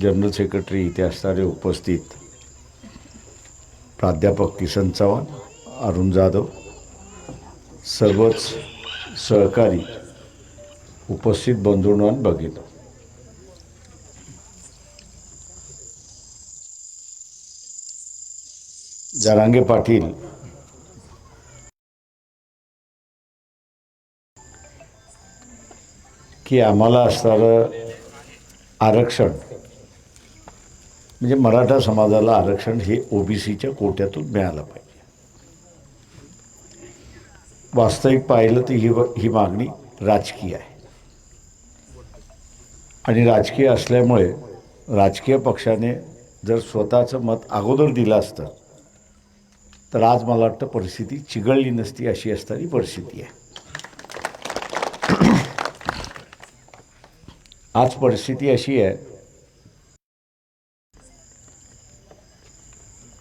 General secretary इथे असणारे उपस्थित प्राध्यापक किसन चव्हाण अरुण जाधव सर्वच सहकारी उपस्थित बंधूंनो बघितलं. जरांगे पाटील की आम्हाला असणारं आरक्षण म्हणजे मराठा समाजाला आरक्षण हे ओबीसीच्या कोट्यातून मिळालं पाहिजे. वास्तविक पाहिलं तर ही ही मागणी राजकीय आहे. आणि राजकीय असल्यामुळे राजकीय पक्षाने जर स्वतःचं मत अगोदर दिलं असतं तर आज मला वाटतं परिस्थिती चिघळली नसती अशी असणारी परिस्थिती आहे. आज परिस्थिती अशी आहे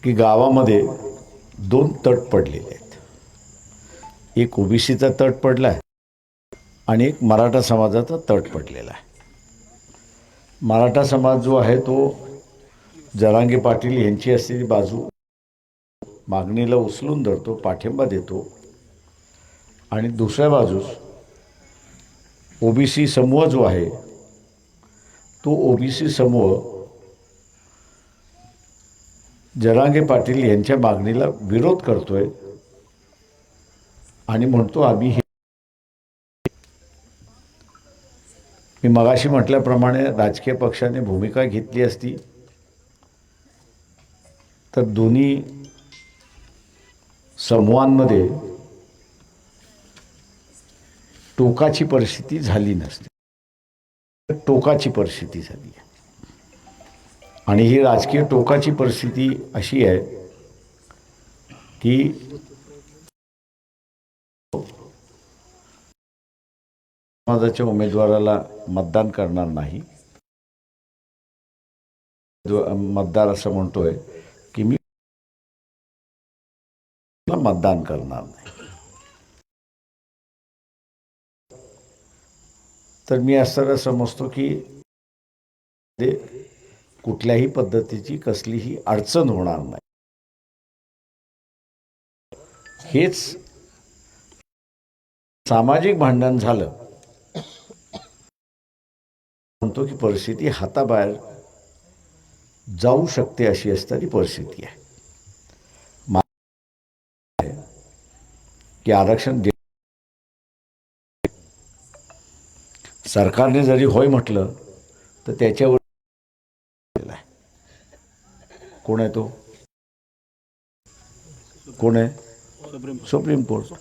की गावामध्ये दोन तट पडलेले आहेत. एक ओबीसीचा तट पडला आहे आणि एक मराठा समाजाचा तट पडलेला आहे. मराठा समाज जो आहे तो जरांगे पाटील यांची असलेली बाजू मागणीला उचलून धरतो पाठिंबा देतो. आणि दुसऱ्या बाजूस ओबीसी समूह जो आहे तो ओबीसी समूह जरांगे पाटील यांच्या मागणीला विरोध करतोय आणि म्हणतो आम्ही हे मी मगाशी म्हटल्याप्रमाणे राजकीय पक्षाने भूमिका घेतली असती तर दोन्ही समूहांमध्ये टोकाची परिस्थिती झाली नसते. टोकाची परिस्थिती झाली. आहे आणि ही राजकीय टोकाची परिस्थिती अशी आहे की समाजाच्या उमेदवाराला मतदान करणार नाही. मतदार असं म्हणतोय की मी मतदान करणार नाही. तर मी असं समजतो की कुठल्याही पद्धतीची कसलीही अडचण होणार नाही. हेच सामाजिक भांडण झालं. म्हणतो की परिस्थिती हाताबाहेर जाऊ शकते अशी असणारी परिस्थिती आहे. की आरक्षण दे सरकारने जरी होय म्हटलं तर त्याच्यावर कोण आहे तो? कोण आहे? सुप्रीम कोर्ट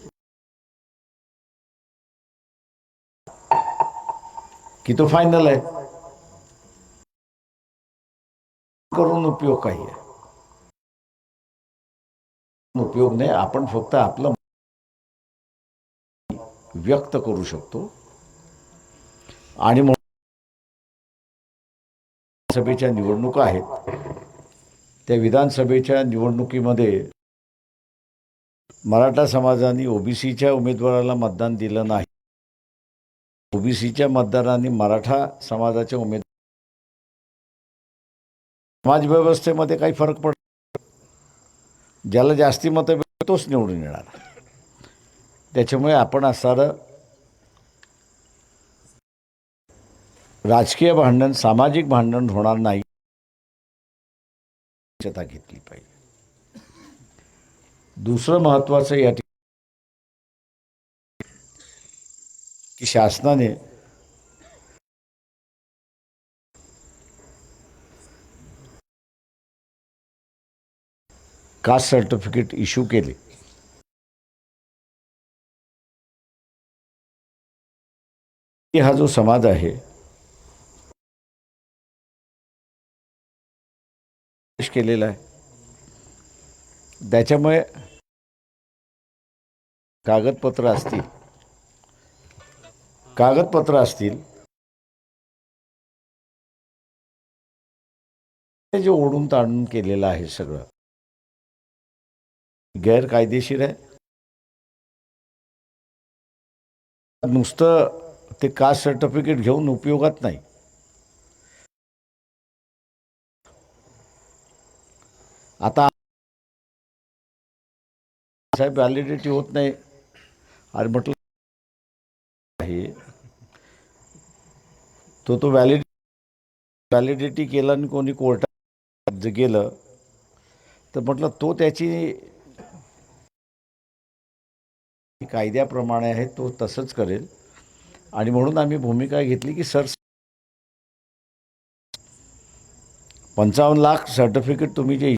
की तो फायनल आहे? करून उपयोग काही आहे. उपयोग नाही आपण फक्त आपलं व्यक्त करू शकतो. आणि म्हणून सभेच्या निवडणुका आहेत. त्या विधानसभेच्या निवडणुकीमध्ये मराठा समाजाने ओबीसीच्या उमेदवाराला मतदान दिलं नाही. ओबीसीच्या मतदारांनी मराठा समाजाच्या उमेदवार समाजव्यवस्थेमध्ये काही फरक पड ज्याला जास्ती मतं मिळतील तोच निवडून येणार. त्याच्यामुळे आपण असणारं राजकीय भांडण सामाजिक भांडण होणार नाही. दक्षता घेतली पाहिजे. दुसरं महत्वाचं या ठिकाणी की शासनाने कास्ट सर्टिफिकेट इश्यू केले. हा जो समाज आहे केलेला आहे. त्याच्यामुळे कागदपत्र असतील कागदपत्र असतील जे ओढून ताणून केलेलं आहे सगळं गैरकायदेशीर आहे. नुसतं ते कास्ट सर्टिफिकेट घेऊन उपयोगात नाही. आता साहेब व्हॅलिडिटी होत नाही. अरे म्हटलं आहे. तो तो व्हॅलिड व्हॅलिडिटी केला आणि कोणी कोर्टात गेलं तर म्हटलं तो त्याची कायद्याप्रमाणे आहे तो तसंच करेल. आणि म्हणून आम्ही भूमिका घेतली की सर पंचावन्न लाख सर्टिफिकेट तुम्ही जे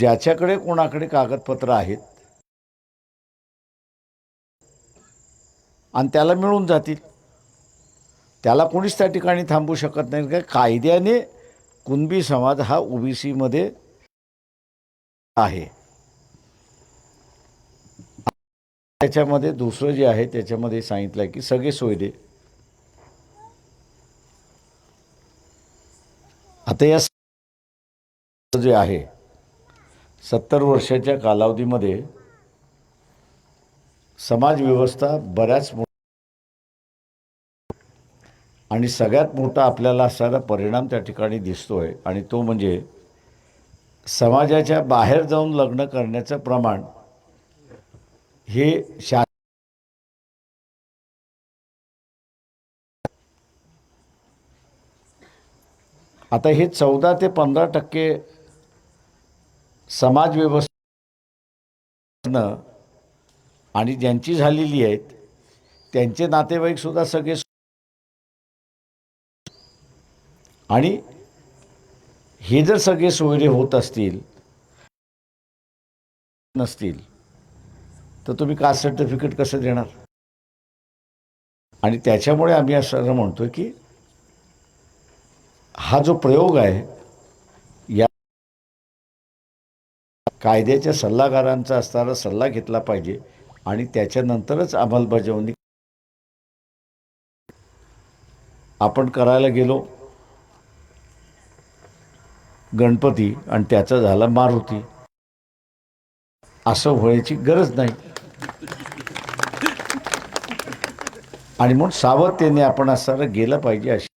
ज्याच्याकडे कोणाकडे कागदपत्र आहेत आणि त्याला मिळून जातील. त्याला कोणीच त्या ठिकाणी थांबू शकत नाही. का कायद्याने कुणबी समाज हा ओबीसीमध्ये आहे. त्याच्यामध्ये दुसरं जे आहे त्याच्यामध्ये सांगितलं आहे की सगळे सोयरे. आता या जे आहे सत्तर वर्षाच्या कालावधीमध्ये समाजव्यवस्था बऱ्याच आणि सगळ्यात मोठा आपल्याला असणारा परिणाम त्या ठिकाणी दिसतोय. आणि तो म्हणजे समाजाच्या बाहेर जाऊन लग्न करण्याचं प्रमाण हे शा आता हे चौदा ते पंधरा टक्के समाज व्यवस्था आणि ज्यांची झालेली आहेत त्यांचे नातेवाईक सुद्धा सगळे आणि हे जर सगळे सोयरे होत असतील नसतील तर तुम्ही कास्ट सर्टिफिकेट कसं देणार? आणि त्याच्यामुळे आम्ही असं म्हणतोय की हा जो प्रयोग आहे या कायद्याच्या सल्लागारांचा असणारा सल्ला घेतला पाहिजे आणि त्याच्यानंतरच अंमलबजावणी आपण करायला गेलो. गणपती आणि त्याचा झाला मारुती. असं व्हायची गरज नाही. आणि म्हणून सावधतेने आपण असणारं गेलं पाहिजे अशी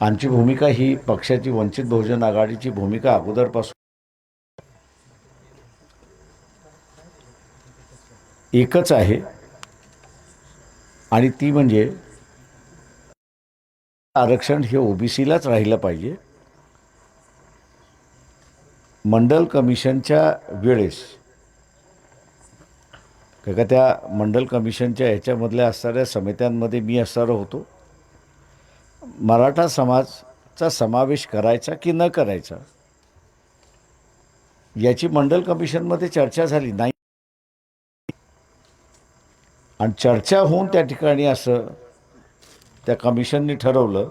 आमची भूमिका ही पक्षाची वंचित बहुजन आघाडीची भूमिका अगोदरपासून. एकच आहे. आणि ती म्हणजे आरक्षण हे ओबीसीलाच राहिलं पाहिजे. मंडल कमिशनच्या वेळेस का त्या मंडल कमिशनच्या ह्याच्यामधल्या असणाऱ्या समित्यांमध्ये मी असणारा होतो. मराठा समाजचा समावेश करायचा की न करायचा? याची मंडल कमिशनमध्ये चर्चा झाली. नाही. आणि चर्चा होऊन त्या ठिकाणी असं त्या कमिशनने ठरवलं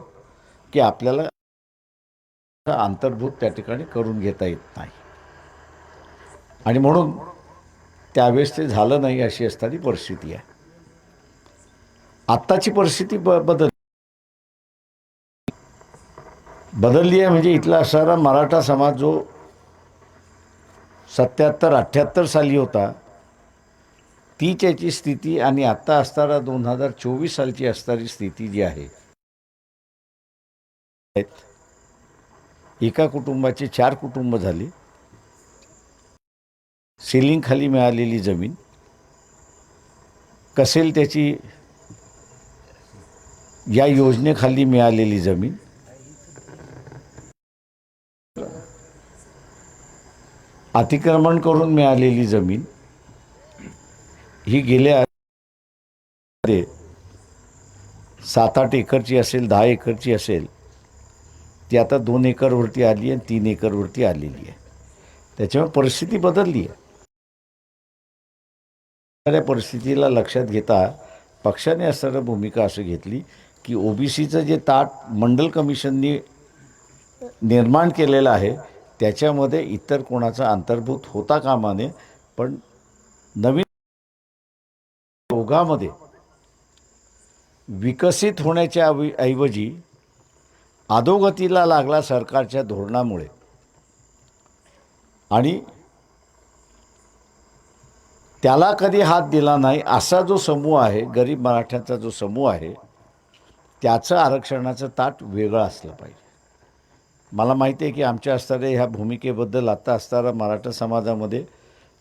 की आपल्याला अंतर्भूत त्या ठिकाणी करून घेता येत नाही. आणि म्हणून त्यावेळेस ते झालं नाही अशी असताना परिस्थिती आहे. आत्ताची परिस्थिती ब बदल बदलली आहे. म्हणजे इथला असणारा मराठा समाज जो सत्याहत्तर अठ्ठ्याहत्तर साली होता तीच याची स्थिती आणि आत्ता असणारा दोन हजार चोवीस सालची असणारी स्थिती जी आहे एका कुटुंबाचे चार कुटुंब झाले. सिलिंग खाली मिळालेली जमीन कसेल त्याची या योजनेखाली मिळालेली जमीन अतिक्रमण करून मिळालेली जमीन ही गेल्या सात आठ एकरची असेल दहा एकरची असेल ती आता दोन एकरवरती आली आहे तीन एकरवरती आलेली आहे. त्याच्यामुळे परिस्थिती बदलली आहे. परिस्थितीला लक्षात घेता पक्षाने असणारी भूमिका असं घेतली की ओबीसीचं जे ताट मंडल कमिशननी निर्माण केलेलं आहे त्याच्यामध्ये इतर कोणाचा अंतर्भूत होता कामाने पण नवीन योगामध्ये विकसित होण्याच्या ऐवजी अधोगतीला लागला सरकारच्या धोरणामुळे. आणि त्याला कधी हात दिला नाही असा जो समूह आहे गरीब मराठ्यांचा जो समूह आहे त्याचं आरक्षणाचं ताट वेगळं असलं पाहिजे. मला माहिती आहे की आमच्या असणाऱ्या ह्या भूमिकेबद्दल आत्ता असणारा मराठा समाजामध्ये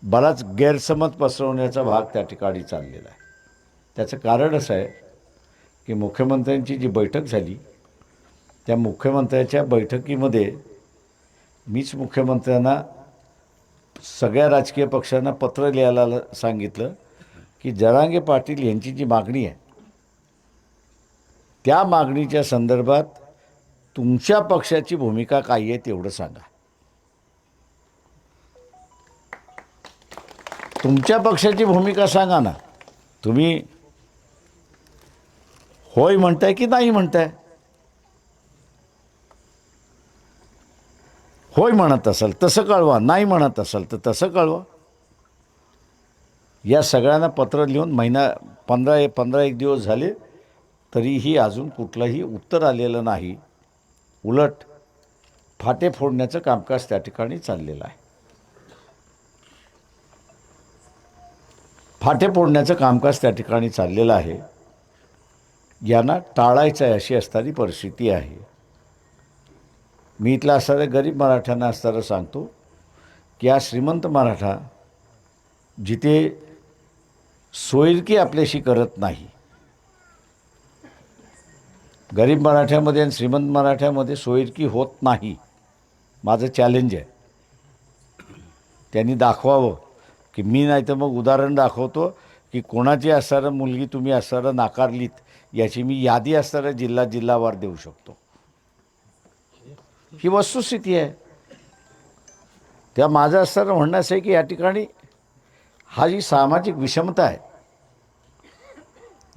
बराच गैरसमज पसरवण्याचा भाग त्या ठिकाणी चाललेला आहे. त्याचं कारण असं आहे की मुख्यमंत्र्यांची जी बैठक झाली त्या मुख्यमंत्र्याच्या बैठकीमध्ये मीच मुख्यमंत्र्यांना सगळ्या राजकीय पक्षांना पत्र लिहायला सांगितलं की जरांगे पाटील यांची जी मागणी आहे त्या मागणीच्या संदर्भात तुमच्या पक्षाची भूमिका काय आहे तेवढं सांगा. तुमच्या पक्षाची भूमिका सांगा ना. तुम्ही होय म्हणताय की नाही म्हणताय? होय म्हणत असाल तसं कळवा. नाही म्हणत असाल तर तसं कळवा. या सगळ्यांना पत्र लिहून महिना पंधरा पंधरा एक दिवस झाले तरीही अजून कुठलंही उत्तर आलेलं नाही. उलट फाटे फोडण्याचं कामकाज त्या ठिकाणी चाललेलं आहे. फाटे फोडण्याचं कामकाज त्या ठिकाणी चाललेलं आहे. यांना टाळायचं आहे अशी असणारी परिस्थिती आहे. मी इथला असणाऱ्या गरीब मराठ्यांना असणारं सांगतो की हा श्रीमंत मराठा जिथे सोयरकी आपल्याशी करत नाही गरीब मराठ्यामध्ये आणि श्रीमंत मराठ्यामध्ये सोयरकी होत नाही. माझं चॅलेंज आहे. त्यांनी दाखवावं की मी नाही तर मग उदाहरण दाखवतो की कोणाची असणारं मुलगी तुम्ही असणारं नाकारलीत याची मी यादी असणारं जिल्हा जिल्हावार देऊ शकतो. ही वस्तुस्थिती आहे. त्या माझं असणारं म्हणणं असं आहे की या ठिकाणी हा जी सामाजिक विषमता आहे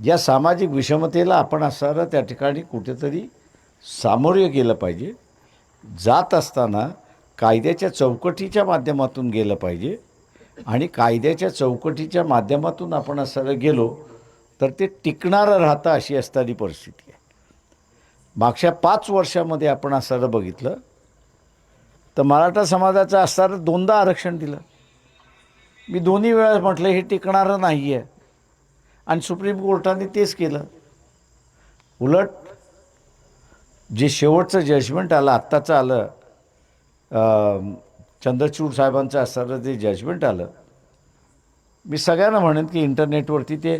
या सामाजिक विषमतेला आपण असणारं त्या ठिकाणी कुठेतरी सामोरे गेलं पाहिजे. जात असताना कायद्याच्या चौकटीच्या माध्यमातून गेलं पाहिजे. आणि कायद्याच्या चौकटीच्या माध्यमातून आपण असं गेलो तर ते टिकणारं राहतं अशी असणारी परिस्थिती आहे. मागच्या पाच वर्षामध्ये आपण असणारं बघितलं तर मराठा समाजाचं असणारं दोनदा आरक्षण दिलं. मी दोन्ही वेळा म्हटलं हे टिकणारं नाही आहे आणि सुप्रीम कोर्टाने तेच केलं. उलट जे शेवटचं जजमेंट आलं आत्ताचं आलं चंद्रचूड साहेबांचं असणारं जे जजमेंट आलं मी सगळ्यांना म्हणेन की इंटरनेटवरती ते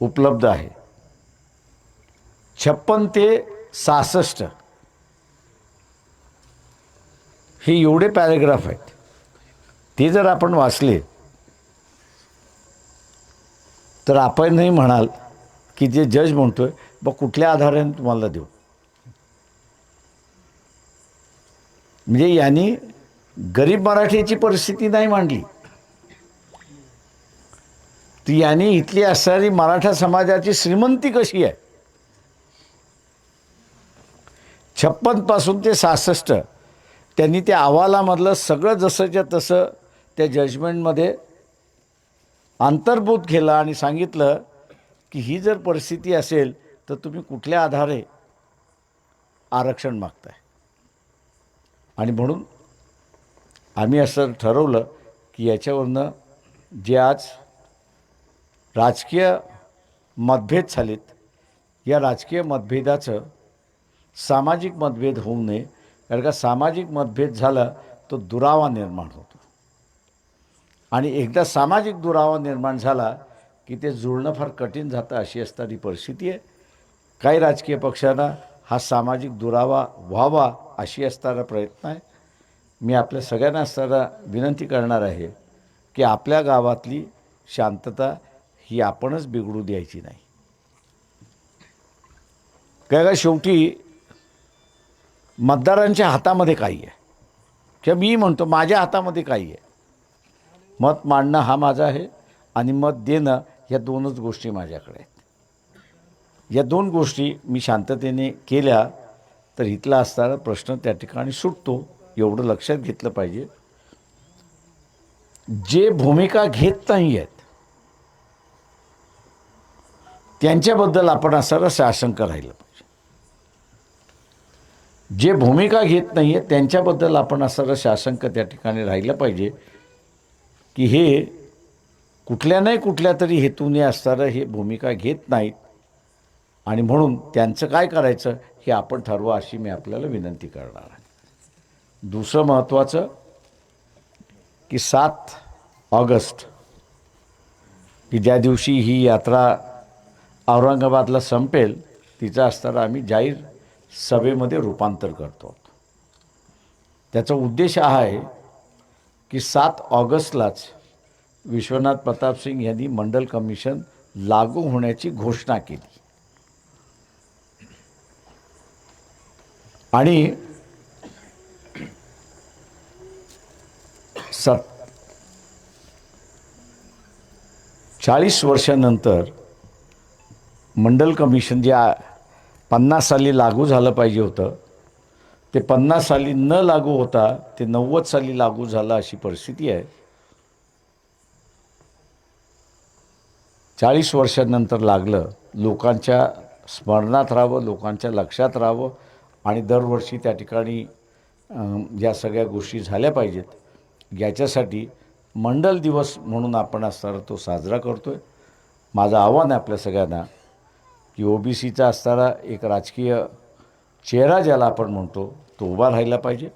उपलब्ध आहे. छप्पन ते सहासष्ट हे एवढे पॅरेग्राफ आहेत. ते जर आपण वाचले तर आपणही म्हणाल की जे जज म्हणतो आहे बघ कुठल्या आधाराने तुम्हाला देऊ? म्हणजे यांनी गरीब मराठीची परिस्थिती नाही मांडली. ती यांनी इथली असणारी मराठा समाजाची श्रीमंती कशी आहे? छप्पनपासून ते सहासष्ट त्यांनी त्या अहवालामधलं सगळं जसंच्या तसं त्या जजमेंटमध्ये अंतर्भूत केलं आणि सांगितलं की ही जर परिस्थिती असेल तर तुम्ही कुठल्या आधारे आरक्षण मागताय? आणि म्हणून आम्ही असं ठरवलं की याच्यावरनं जे आज राजकीय मतभेद झालेत या राजकीय मतभेदाचं सामाजिक मतभेद होऊ नये. कारण का सामाजिक मतभेद झाला तो दुरावा निर्माण होतो. आणि एकदा सामाजिक दुरावा निर्माण झाला की ते जुळणं फार कठीण जातं अशी असणारी परिस्थिती आहे. काही राजकीय पक्षांना हा सामाजिक दुरावा व्हावा अशी असणारा प्रयत्न आहे. मी आपल्या सगळ्यांना असताना विनंती करणार आहे की आपल्या गावातली शांतता ही आपणच बिघडू द्यायची नाही. काय का शेवटी मतदारांच्या हातामध्ये काही आहे. किंवा मी म्हणतो माझ्या हातामध्ये काही आहे. मत मांडणं हा माझा आहे आणि मत देणं ह्या दोनच गोष्टी माझ्याकडे आहेत. या दोन गोष्टी मी शांततेने केल्या तर इथला असणारा प्रश्न त्या ठिकाणी सुटतो एवढं लक्षात घेतलं पाहिजे. जे भूमिका घेत नाही आहेत त्यांच्याबद्दल आपण असायला साशंक राहिलं पाहिजे. जे भूमिका घेत नाही आहेत त्यांच्याबद्दल आपण असणारं साशंक त्या ठिकाणी राहिलं पाहिजे. की हे कुठल्या नाही कुठल्या तरी हेतूने असणारं हे भूमिका घेत नाहीत. आणि म्हणून त्यांचं काय करायचं हे आपण ठरवा अशी मी आपल्याला विनंती करणार आहे. दुसरं महत्त्वाचं की सात ऑगस्ट की ज्या दिवशी ही यात्रा औरंगाबादला संपेल तिचं असताना आम्ही जाहीर सभेमध्ये रूपांतर करतो. त्याचा उद्देश हा आहे की सात ऑगस्टलाच विश्वनाथ प्रताप सिंग यांनी मंडल कमिशन लागू होण्याची घोषणा केली. आणि सत चाळीस वर्षानंतर मंडल कमिशन जे पन्नास साली लागू झालं पाहिजे होतं ते पन्नास साली न लागू होता ते नव्वद साली लागू झाला अशी परिस्थिती आहे. चाळीस वर्षानंतर लागलं लोकांच्या स्मरणात राहावं लोकांच्या लक्षात राहावं आणि दरवर्षी त्या ठिकाणी या सगळ्या गोष्टी झाल्या पाहिजेत. याच्यासाठी मंडल दिवस म्हणून आपण असणारा तो साजरा करतो आहे माझं आव्हान आहे आपल्या सगळ्यांना की ओ बी सीचा असणारा एक राजकीय चेहरा ज्याला आपण म्हणतो तो उभा राहिला पाहिजे.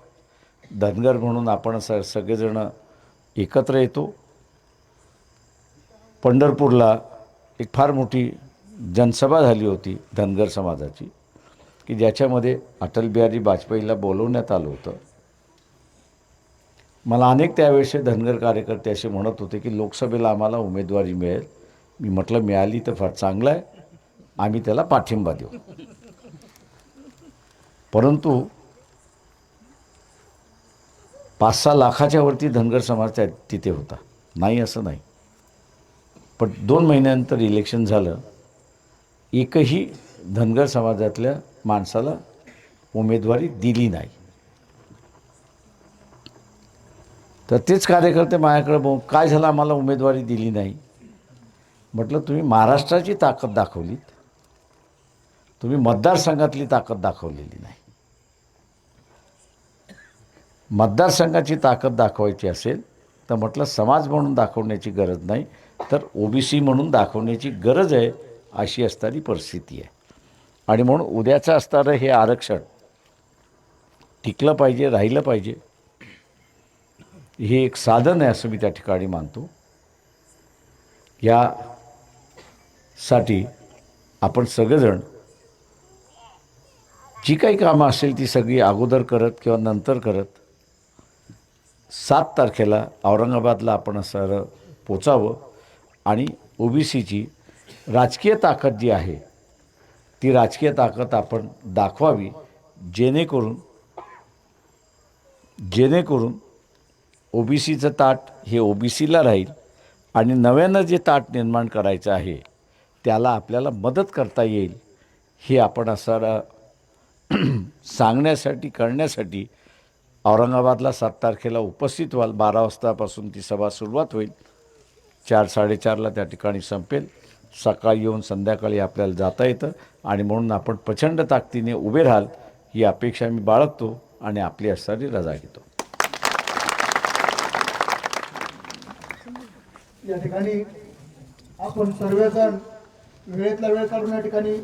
धनगर म्हणून आपण स सगळेजणं एकत्र येतो. पंढरपूरला एक फार मोठी जनसभा झाली होती धनगर समाजाची की ज्याच्यामध्ये अटल बिहारी वाजपेयीला बोलवण्यात आलं होतं. मला अनेक त्यावेळेस धनगर कार्यकर्ते असे म्हणत होते की लोकसभेला आम्हाला उमेदवारी मिळेल. मी म्हटलं मिळाली तर फार चांगलं आहे. आम्ही त्याला पाठिंबा देऊ. परंतु पाच सहा लाखाच्या वरती धनगर समाज त्या तिथे होता. नाही असं नाही. पण दोन महिन्यानंतर इलेक्शन झालं एकही धनगर समाजातल्या माणसाला उमेदवारी दिली नाही. तर तेच कार्यकर्ते माझ्याकडे बघ काय झालं? आम्हाला उमेदवारी दिली नाही. म्हटलं तुम्ही महाराष्ट्राची ताकद दाखवलीत. तुम्ही मतदारसंघातली ताकद दाखवलेली नाही. मतदारसंघाची ताकद दाखवायची असेल तर म्हटलं समाज म्हणून दाखवण्याची गरज नाही तर ओबीसी म्हणून दाखवण्याची गरज आहे अशी असणारी परिस्थिती आहे. आणि म्हणून उद्याचं असणारं हे आरक्षण टिकलं पाहिजे राहिलं पाहिजे हे एक साधन आहे असं मी त्या ठिकाणी मानतो. यासाठी आपण सगळेजण जी काही कामं असेल ती सगळी अगोदर करत किंवा नंतर करत सात तारखेला औरंगाबादला आपण असं पोचावं आणि ओ बी सीची राजकीय ताकद जी आहे ती राजकीय ताकद आपण दाखवावी जेणेकरून जेणेकरून ओ बी सीचं ताट हे ओ बी सीला राहील आणि नव्यानं जे ताट निर्माण करायचं आहे त्याला आपल्याला मदत करता येईल हे आपण असं सांगण्यासाठी करण्यासाठी औरंगाबादला सात तारखेला उपस्थित व्हाल. बारा वाजतापासून ती सभा सुरुवात होईल. चार साडेचारला त्या ठिकाणी संपेल. सकाळी येऊन संध्याकाळी आपल्याला जाता येतं आणि म्हणून आपण प्रचंड ताकदीने उभे राहाल ही अपेक्षा मी बाळगतो आणि आपली असणारी रजा घेतो. या ठिकाणी आपण सर्वजण वेळेतला वेळ काढून या ठिकाणी